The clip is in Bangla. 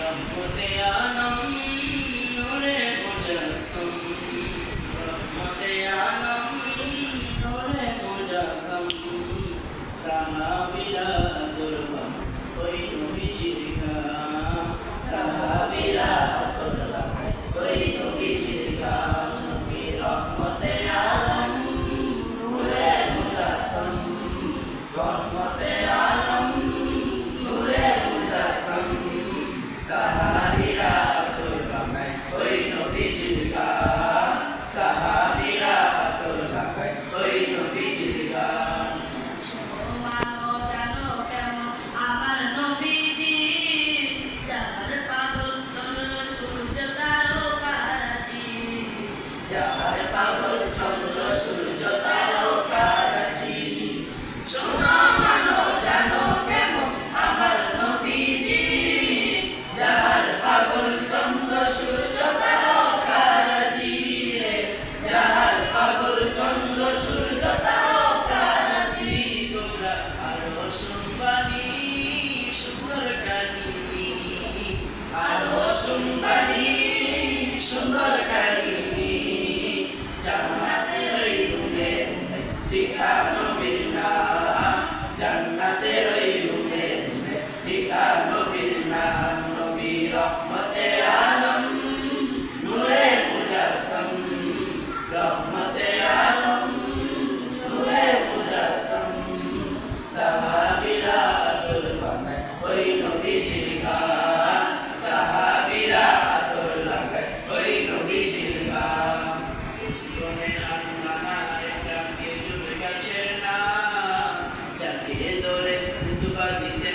রহমতে আলম নূরে রহমতে everybody.